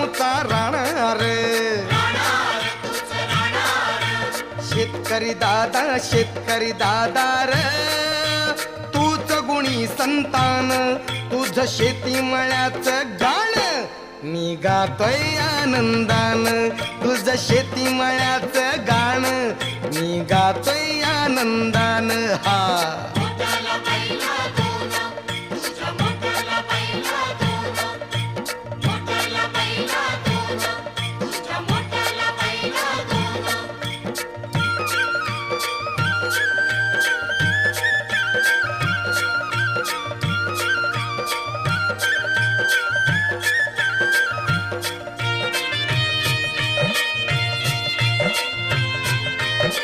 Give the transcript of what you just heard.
आमचा राणार शेतकरी दादा शेतकरी दादार तूच गुणी संतान तुझ शेती मळ्याच गाण. निघातोय आनंदान तुझ शेती मळ्याच गाण. निघातोय आनंदान हा.